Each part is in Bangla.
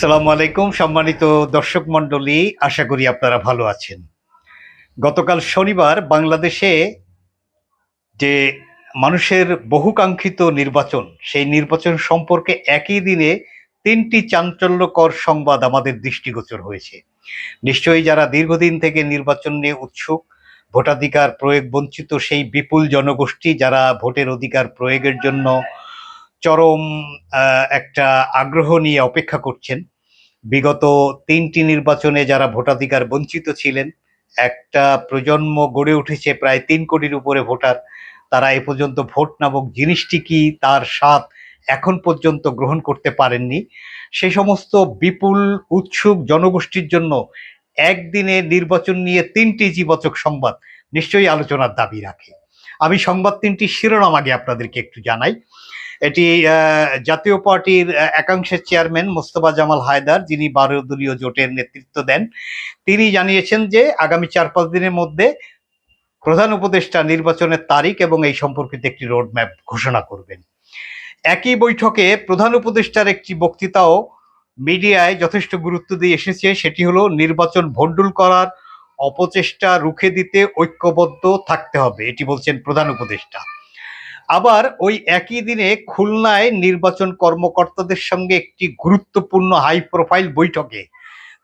আসসালামু আলাইকুম, সম্মানিত দর্শক মণ্ডলী, আশা করি আপনারা ভালো আছেন। গতকাল শনিবার বাংলাদেশে যে মানুষের বহুকাঙ্ক্ষিত নির্বাচন, সেই নির্বাচন সম্পর্কে একই দিনে তিনটি চাঞ্চল্যকর সংবাদ আমাদের দৃষ্টিগোচর হয়েছে। নিশ্চয়ই যারা দীর্ঘদিন থেকে নির্বাচন নিয়ে উৎসুক, ভোটাধিকার প্রয়োগ বঞ্চিত সেই বিপুল জনগোষ্ঠী, যারা ভোটের অধিকার প্রয়োগের জন্য চরম একটা আগ্রহ নিয়ে অপেক্ষা করছেন। বিগত তিনটি নির্বাচনে যারা ভোটাধিকার বঞ্চিত ছিলেন, একটা প্রজন্ম গড়ে উঠেছে প্রায় তিন কোটির উপরে ভোটার। তারা এ পর্যন্ত ভোট নামক জিনিসটি কি তার স্বাদ এখন পর্যন্ত গ্রহণ করতে পারেননি? সে সমস্ত বিপুল, উৎসুক জনগোষ্ঠীর জন্য একদিনে নির্বাচন নিয়ে তিনটি ইতিবাচক সংবাদ নিশ্চয়ই আলোচনার দাবি রাখে। আমি সংবাদ তিনটি শিরোনাম আগে আপনাদেরকে একটু জানাই। এটি জাতীয় পার্টির একাংশের চেয়ারম্যান মোস্তফা জামাল হায়দার, যিনি বারো দলীয় জোটের নেতৃত্ব দেন। তিনি জানিয়েছেন যে, আগামী চার পাঁচ দিনের মধ্যে প্রধান উপদেষ্টা নির্বাচনের তারিখ এবং এই সম্পর্কিত একটি রোডম্যাপ ঘোষণা করবেন। একই বৈঠকে প্রধান উপদেষ্টার একটি বক্তৃতাও মিডিয়ায় যথেষ্ট গুরুত্ব দিয়ে এসেছে। সেটি হলো, নির্বাচন ভণ্ডুল করার অপচেষ্টা রুখে দিতে ঐক্যবদ্ধ থাকতে হবে, এটি বলছেন প্রধান উপদেষ্টা। আবার ওই একই দিনে খুলনায় নির্বাচন কর্মকর্তাদের সঙ্গে একটি গুরুত্বপূর্ণ হাই প্রোফাইল বৈঠকে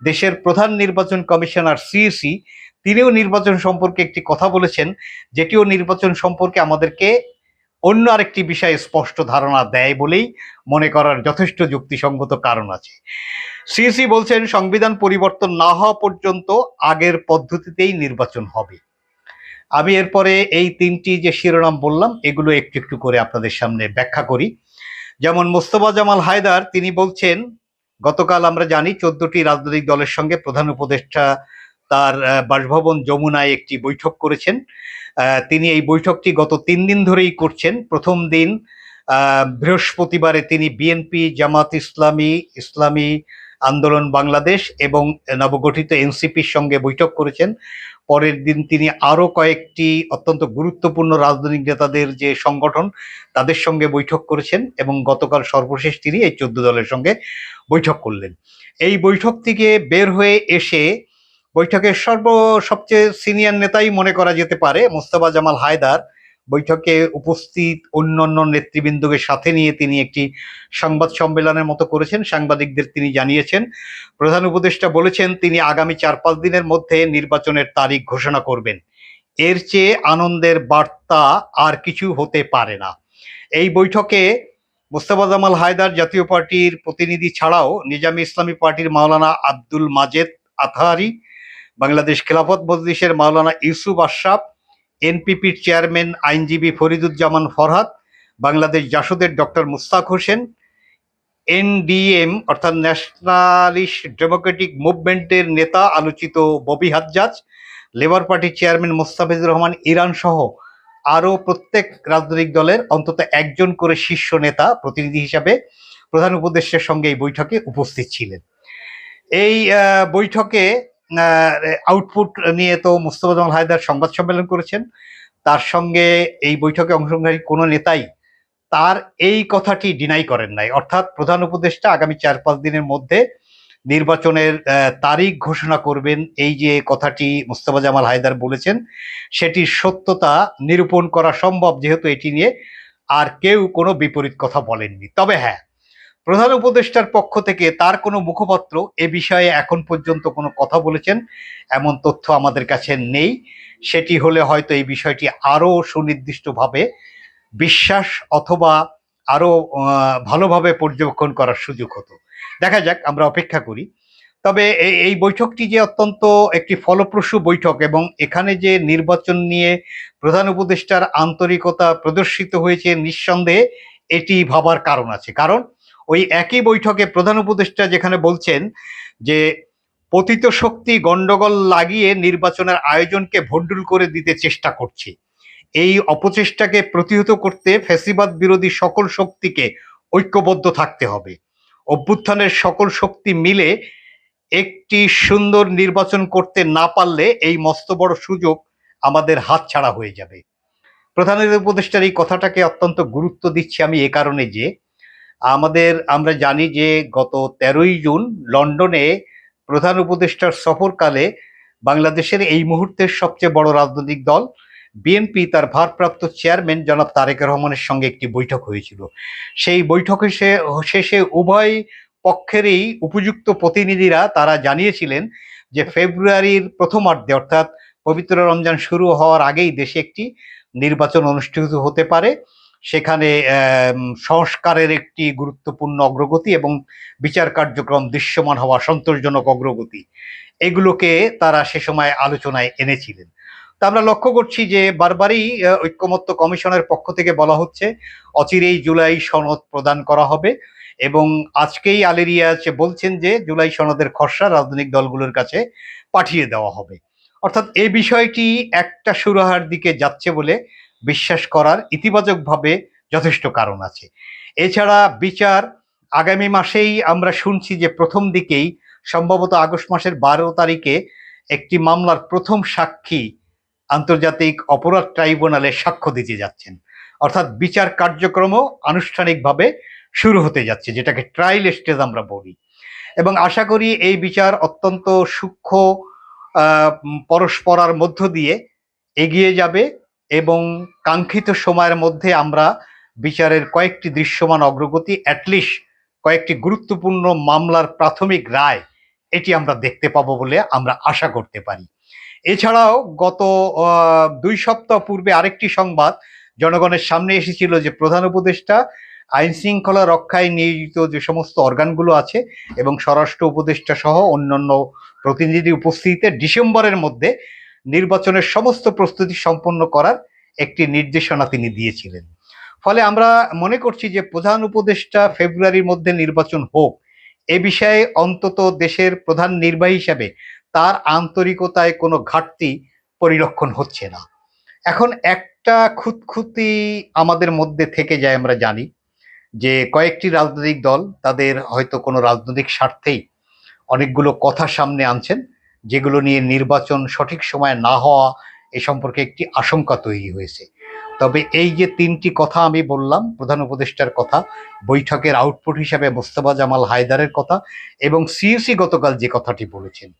দেশের প্রধান নির্বাচন কমিশনার সিইসি তিনিও নির্বাচন সম্পর্কে একটি কথা বলেছেন, যেটিও নির্বাচন সম্পর্কে আমাদেরকে অন্য আরেকটি বিষয়ে স্পষ্ট ধারণা দেয় বলেই মনে করার যথেষ্ট যুক্তিসঙ্গত কারণ আছে। সিইসি বলছেন, সংবিধান পরিবর্তন না হওয়া পর্যন্ত আগের পদ্ধতিতেই নির্বাচন হবে। আমি এরপরে এই তিনটি যে শিরোনাম বললাম, এগুলো একটু একটু করে আপনাদের সামনে ব্যাখ্যা করি। যেমন মোস্তফা জামাল হায়দার, তিনি বলছেন, গতকাল আমরা জানি চোদ্দটি রাজনৈতিক দলের সঙ্গে প্রধান উপদেষ্টা তার বাসভবন যমুনায় একটি বৈঠক করেছেন। তিনি এই বৈঠকটি গত তিন দিন ধরেই করছেন। প্রথম দিন বৃহস্পতিবারে তিনি বিএনপি, জামাত ইসলামী ইসলামী আন্দোলন বাংলাদেশ এবং নবগঠিত এনসিপির সঙ্গে বৈঠক করেছেন। পরের দিন তিনি আরও কয়েকটি অত্যন্ত গুরুত্বপূর্ণ রাজনৈতিক নেতাদের যে সংগঠন, তাদের সঙ্গে বৈঠক করেছেন এবং গতকাল সর্বশেষ তিনি এই চোদ্দ দলের সঙ্গে বৈঠক করলেন। এই বৈঠক থেকে বের হয়ে এসে বৈঠকের সর্ব, সবচেয়ে সিনিয়র নেতাই মনে করা যেতে পারে মোস্তফা জামাল হায়দার। বৈঠকে উপস্থিত অন্যান্য নেতৃবৃন্দকে সাথে নিয়ে তিনি একটি সংবাদ সম্মেলনের মতো করেছেন। সাংবাদিকদের তিনি জানিয়েছেন, প্রধান উপদেষ্টা বলেছেন, তিনি আগামী চার পাঁচ দিনের মধ্যে নির্বাচনের তারিখ ঘোষণা করবেন। এর চেয়ে আনন্দের বার্তা আর কিছু হতে পারে না। এই বৈঠকে মোস্তফা জামাল হায়দার জাতীয় পার্টির প্রতিনিধি ছাড়াও নিজামী ইসলামী পার্টির মাওলানা আব্দুল মাজেদ আতহারি, বাংলাদেশ খেলাফত মজলিসের মাওলানা ইউসুফ আশরাফ এনপিপির চেয়ারম্যান আইনজীবী ফরিদুজ্জামান ফরহাদ, বাংলাদেশ জাসদের ডক্টর মুস্তাক হোসেন এনডিএম অর্থাৎ ন্যাশনালিস্ট ডেমোক্রেটিক মুভমেন্টের নেতা আলোচিত ববি হাজ্জাজ, লেবার পার্টির চেয়ারম্যান মোস্তাফিজুর রহমান ইরান সহ আরও প্রত্যেক রাজনৈতিক দলের অন্তত একজন করে শীর্ষ নেতা প্রতিনিধি হিসাবে প্রধান উপদেষ্টার সঙ্গে এই বৈঠকে উপস্থিত ছিলেন। এই বৈঠকে আউটপুট নিয়ে তো মুস্তফা জামাল হায়দার সংবাদ সম্মেলন করেছেন। তার সঙ্গে এই বৈঠকে অংশগ্রহণকারী কোনো নেতাই তার এই কথাটি ডিনাই করেন নাই। অর্থাৎ প্রধান উপদেষ্টা আগামী চার পাঁচ দিনের মধ্যে নির্বাচনের তারিখ ঘোষণা করবেন। এই যে কথাটি মুস্তফা জামাল হায়দার বলেছেন সেটির সত্যতা নিরূপণ করা সম্ভব, যেহেতু এটি নিয়ে আর কেউ কোনো বিপরীত কথা বলেননি। তবে হ্যাঁ প্রধান উপদেষ্টার পক্ষ থেকে তার কোনো মুখপাত্র এ বিষয়ে এখন পর্যন্ত কোনো কথা বলেছেন? এমন তথ্য আমাদের কাছে নেই। সেটি হলে হয়তো এই বিষয়টি আরও সুনির্দিষ্টভাবে বিশ্বাস অথবা আরও ভালোভাবে পর্যবেক্ষণ করার সুযোগ হতো। দেখা যাক, আমরা অপেক্ষা করি। তবে এই- বৈঠকটি যে অত্যন্ত একটি ফলপ্রসূ বৈঠক এবং এখানে যে নির্বাচন নিয়ে প্রধান উপদেষ্টার আন্তরিকতা প্রদর্শিত হয়েছে নিঃসন্দেহে, এটি ভাবার কারণ আছে। কারণ ওই একই বৈঠকে প্রধান উপদেষ্টা যেখানে বলছেন যে পতিত শক্তি গন্ডগোল লাগিয়ে নির্বাচনের আয়োজনকে ভণ্ডুল করে দিতে চেষ্টা করছে। এই অপচেষ্টাকে প্রতিহত করতে ফ্যাসিবাদ বিরোধী সকল শক্তিকে ঐক্যবদ্ধ থাকতে হবে। অভ্যুত্থানের সকল শক্তি মিলে একটি সুন্দর নির্বাচন করতে না পারলে এই মস্ত বড় সুযোগ আমাদের হাতছাড়া হয়ে যাবে। প্রধান উপদেষ্টার এই কথাটাকে অত্যন্ত গুরুত্ব দিচ্ছি আমি এ কারণে যে আমাদের, আমরা জানি যে গত তেরোই জুন লন্ডনে প্রধান উপদেষ্টার সফরকালে বাংলাদেশের এই মুহূর্তের সবচেয়ে বড় রাজনৈতিক দল বিএনপি তার ভারপ্রাপ্ত চেয়ারম্যান জনাব তারেক রহমানের সঙ্গে একটি বৈঠক হয়েছিল। সেই বৈঠকে সে- শেষে উভয় পক্ষেরই উপযুক্ত প্রতিনিধিরা তারা জানিয়েছিলেন যে ফেব্রুয়ারির প্রথমার্ধে, অর্থাৎ পবিত্র রমজান শুরু হওয়ার আগেই দেশে একটি নির্বাচন অনুষ্ঠিত হতে পারে। সেখানে সংস্কারের একটি গুরুত্বপূর্ণ অগ্রগতি এবং বিচার কার্যক্রম দৃশ্যমান হওয়া সন্তোষজনক অগ্রগতি। এগুলোকে তারা সে সময় আলোচনায় এনেছিলেন। তা আমরা লক্ষ্য করছি যে বারবারই ঐক্যমত্য কমিশনের পক্ষ থেকে বলা হচ্ছে, অচিরেই জুলাই সনদ প্রদান করা হবে এবং আজকেই আলেরিয়াজ বলছেন যে জুলাই সনদের খসড়া রাজনৈতিক দলগুলোর কাছে পাঠিয়ে দেওয়া হবে। অর্থাৎ এই বিষয়টি একটা সুরাহার দিকে যাচ্ছে বলে বিশ্বাস করার ইতিবাচকভাবে যথেষ্ট কারণ আছে। এছাড়া বিচার আগামী মাসেই আমরা শুনছি যে প্রথম দিকেই, সম্ভবত আগস্ট মাসের বারো তারিখে একটি মামলার প্রথম সাক্ষী আন্তর্জাতিক অপরাধ ট্রাইব্যুনালে সাক্ষ্য দিতে যাচ্ছেন। অর্থাৎ বিচার কার্যক্রমও আনুষ্ঠানিকভাবে শুরু হতে যাচ্ছে, যেটাকে ট্রায়াল স্টেজ আমরা বলি। এবং আশা করি এই বিচার অত্যন্ত সূক্ষ্ম পরস্পরার মধ্য দিয়ে এগিয়ে যাবে। এবং কাঙ্ক্ষিত সময়ের মধ্যে আমরা বিচারের কয়েকটি দৃশ্যমান অগ্রগতি অ্যাটলিস্ট কয়েকটি গুরুত্বপূর্ণ মামলার প্রাথমিক রায়, এটি আমরা দেখতে পাবো বলে আমরা আশা করতে পারি। এছাড়াও গত দুই সপ্তাহ পূর্বে আরেকটি সংবাদ জনগণের সামনে এসেছিল যে প্রধান উপদেষ্টা আইন শৃঙ্খলা রক্ষায় নিয়োজিত যে সমস্ত অর্গানগুলো আছে এবং স্বরাষ্ট্র উপদেষ্টা সহ অন্যান্য প্রতিনিধি উপস্থিতিতে ডিসেম্বরের মধ্যে নির্বাচনের সমস্ত প্রস্তুতি সম্পন্ন করার একটি নির্দেশনা তিনি দিয়েছিলেন। ফলে আমরা মনে করছি যে প্রধান উপদেষ্টা ফেব্রুয়ারির মধ্যে নির্বাচন হোক, এ বিষয়ে অন্তত দেশের প্রধান নির্বাহী হিসাবে তার আন্তরিকতায় কোনো ঘাটতি পরিলক্ষণ হচ্ছে না। এখন একটা খুঁতখুতি আমাদের মধ্যে থেকে যায় আমরা জানি যে কয়েকটি রাজনৈতিক দল তাদের হয়তো কোনো রাজনৈতিক স্বার্থেই অনেকগুলো কথা সামনে আনছেন। যেগুলো নিয়ে নির্বাচন সঠিক সময় না হওয়া এ সম্পর্কে একটি আশঙ্কা তৈরি হয়েছে। তবে এই যে তিনটি কথা আমি বললাম, প্রধান উপদেষ্টার কথা, বৈঠকের আউটপুট হিসাবে মোস্তফা জামাল হায়দারের কথা এবং সিইসি গতকাল যে কথাটি বলেছেন,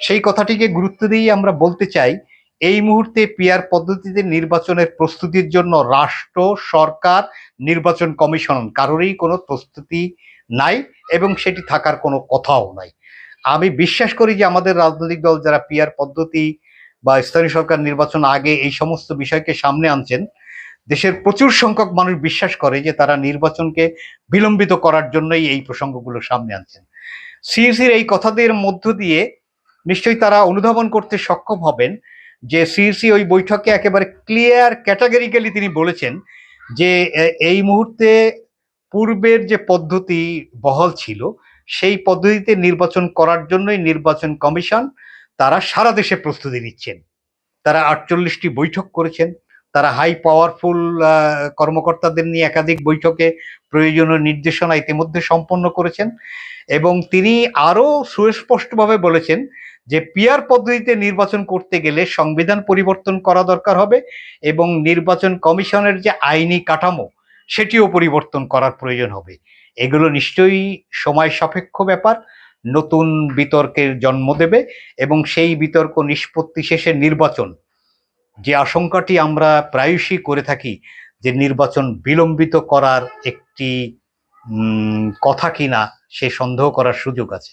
সেই কথাটিকে গুরুত্ব দিয়ে আমরা বলতে চাই, এই মুহূর্তে পিয়ার পদ্ধতিতে নির্বাচনের প্রস্তুতির জন্য রাষ্ট্র, সরকার, নির্বাচন কমিশন কারোরই কোনো প্রস্তুতি নাই এবং সেটি থাকার কোনো কথাও নাই। আমি বিশ্বাস করি যে আমাদের রাজনৈতিক দল যারা পিয়ার পদ্ধতি বা স্থানীয় সরকার নির্বাচন আগে এই সমস্ত বিষয়কে সামনে আনছেন, দেশের প্রচুর সংখ্যক মানুষ বিশ্বাস করে যে তারা নির্বাচনকে বিলম্বিত করার জন্যই এই প্রসঙ্গগুলো সামনে আনছেন। সিইসির এই কথাদের মধ্য দিয়ে নিশ্চয়ই তারা অনুধাবন করতে সক্ষম হবেন যে সিইসি ওই বৈঠকে একেবারে ক্লিয়ার ক্যাটাগরিক্যালি তিনি বলেছেন যে এই মুহূর্তে পূর্বের যে পদ্ধতি বহাল ছিল সেই পদ্ধতিতে নির্বাচন করার জন্যই নির্বাচন কমিশন তারা সারা দেশে প্রস্তুতি নিচ্ছেন। তারা আটচল্লিশটি বৈঠক করেছেন। তারা হাই পাওয়ারফুল কর্মকর্তাদের নিয়ে একাধিক বৈঠকে প্রয়োজনীয় নির্দেশনা ইতিমধ্যে সম্পন্ন করেছেন এবং তিনি আরও সুস্পষ্টভাবে বলেছেন যে পিয়ার পদ্ধতিতে নির্বাচন করতে গেলে সংবিধান পরিবর্তন করা দরকার হবে এবং নির্বাচন কমিশনের যে আইনি কাঠামো, সেটিও পরিবর্তন করার প্রয়োজন হবে। এগুলো নিশ্চয়ই সময় সাপেক্ষ ব্যাপার। নতুন বিতর্কের জন্ম দেবে এবং সেই বিতর্ক নিষ্পত্তি শেষে নির্বাচন। যে আশঙ্কাটি আমরা প্রায়শই করে থাকি যে নির্বাচন বিলম্বিত করার একটি কথা কিনা, সে সন্দেহ করার সুযোগ আছে।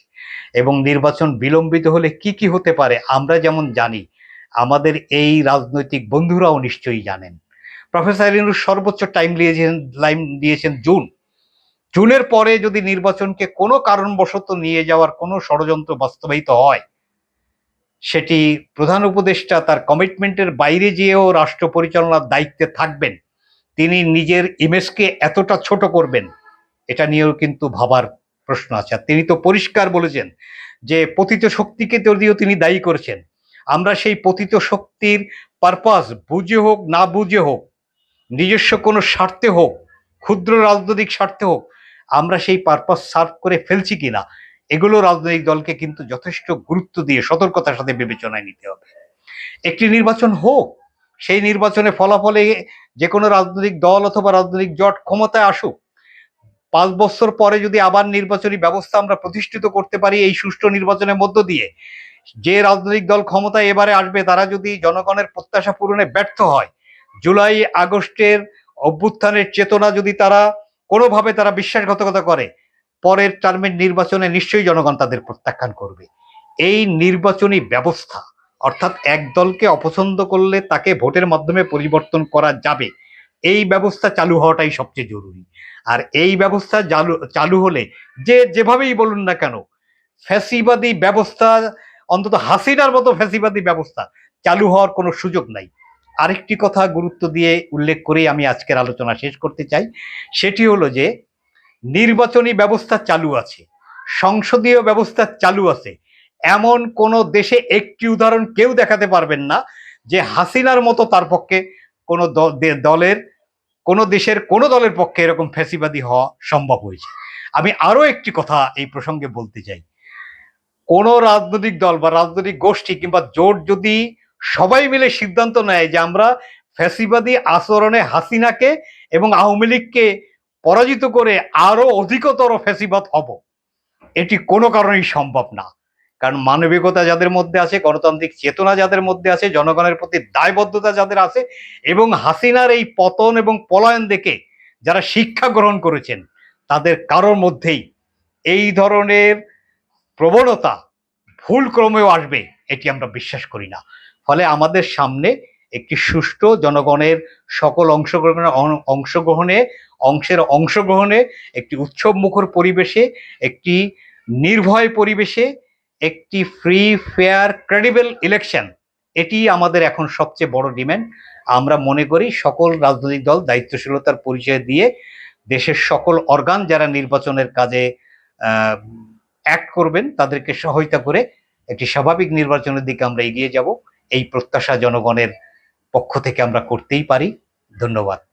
এবং নির্বাচন বিলম্বিত হলে কি কি হতে পারে আমরা যেমন জানি, আমাদের এই রাজনৈতিক বন্ধুরাও নিশ্চয়ই জানেন। প্রফেসর ইনুর সর্বোচ্চ টাইম দিয়েছেন লাইন দিয়েছেন জুন। জুনের পরে যদি নির্বাচনকে কোনো কারণবশত নিয়ে যাওয়ার কোনো ষড়যন্ত্র বাস্তবায়িত হয়, সেটি প্রধান উপদেষ্টা তার কমিটমেন্টের বাইরে যেয়েও রাষ্ট্র পরিচালনার দায়িত্বে থাকবেন। তিনি নিজের ইমেজকে এতটা ছোট করবেন, এটা নিয়েও কিন্তু ভাবার প্রশ্ন আছে। তিনি তো পরিষ্কার বলেছেন যে পতিত শক্তিকে যদিও তিনি দায়ী করেছেন, আমরা সেই পতিত শক্তির পারপাস বুঝে হোক না বুঝে হোক, নিজস্ব কোনো স্বার্থে হোক, ক্ষুদ্র রাজনৈতিক স্বার্থে হোক আমরা সেই পারপাস সার্ভ করে ফেলছি কিনা, এগুলো রাজনৈতিক দলকে কিন্তু যথেষ্ট গুরুত্ব দিয়ে সতর্কতার সাথে বিবেচনায় নিতে হবে। একটি নির্বাচন হোক, সেই নির্বাচনে ফলাফলে যে কোনো রাজনৈতিক দল অথবা রাজনৈতিক জট ক্ষমতায় আসুক, পাঁচ বছর পরে যদি আবার নির্বাচনী ব্যবস্থা আমরা প্রতিষ্ঠিত করতে পারি এই সুষ্ঠু নির্বাচনের মধ্য দিয়ে, যে রাজনৈতিক দল ক্ষমতায় এবারে আসবে তারা যদি জনগণের প্রত্যাশা পূরণে ব্যর্থ হয়, জুলাই আগস্টের অভ্যুত্থানের চেতনা যদি তারা কোনোভাবে তারা বিশ্বাসঘাতকতা করে, পরের টার্মের নির্বাচনে নিশ্চয়ই জনগণ তাদের প্রত্যাখ্যান করবে। এই নির্বাচনী ব্যবস্থা, অর্থাৎ এক দলকে অপছন্দ করলে তাকে ভোটের মাধ্যমে পরিবর্তন করা যাবে, এই ব্যবস্থা চালু হওয়াটাই সবচেয়ে জরুরি। আর এই ব্যবস্থা চালু চালু হলে যে যেভাবেই বলুন না কেন, ফ্যাসিবাদী ব্যবস্থা, অন্তত হাসিনার মতো ফ্যাসিবাদী ব্যবস্থা চালু হওয়ার কোনো সুযোগ নাই। আরেকটি কথা গুরুত্ব দিয়ে উল্লেখ করেই আমি আজকের আলোচনা শেষ করতে চাই। সেটি হলো যে, নির্বাচনী ব্যবস্থা চালু আছে, সংসদীয় ব্যবস্থা চালু আছে। এমন কোন দেশে একটি উদাহরণ কেউ দেখাতে পারবেন না যে, হাসিনার মতো তার পক্ষে কোনো দলের, কোনো দেশের কোনো দলের পক্ষে এরকম ফ্যাসিবাদী হওয়া সম্ভব হয়েছে। আমি আরও একটি কথা এই প্রসঙ্গে বলতে চাই। কোনো রাজনৈতিক দল বা রাজনৈতিক গোষ্ঠী কিংবা জোট যদি সবাই মিলে সিদ্ধান্ত নেয় যে আমরা ফ্যাসিবাদী আচরণে হাসিনাকে এবং আওয়ামী লীগকে পরাজিত করে আরও অধিকতর ফ্যাসিবাদ হব। এটি কোনো কারণেই সম্ভব না। কারণ মানবিকতা যাদের মধ্যে আছে, গণতান্ত্রিক চেতনা যাদের মধ্যে আছে, জনগণের প্রতি দায়বদ্ধতা যাদের আছে এবং হাসিনার এই পতন এবং পলায়ন দেখে যারা শিক্ষা গ্রহণ করেছেন, তাদের কারোর মধ্যেই এই ধরনের প্রবণতা ভুল ক্রমেও আসবে। এটি আমরা বিশ্বাস করি না। ফলে আমাদের সামনে একটি সুষ্ঠু জনগণের সকল অংশগ্রহণের অংশগ্রহণে, অংশের অংশগ্রহণে একটি উৎসব মুখর পরিবেশে, একটি নির্ভয় পরিবেশে, একটি ফ্রি ফেয়ার ক্রেডিবল ইলেকশন এটি আমাদের এখন সবচেয়ে বড় ডিমান্ড আমরা মনে করি সকল রাজনৈতিক দল দায়িত্বশীলতার পরিচয় দিয়ে দেশের সকল অর্গান যারা নির্বাচনের কাজে অ্যাক্ট করবেন, তাদেরকে সহায়তা করে একটি স্বাভাবিক নির্বাচনের দিকে আমরা এগিয়ে যাব। এই প্রত্যাশা জনগণের পক্ষ থেকে আমরা করতেই পারি। ধন্যবাদ।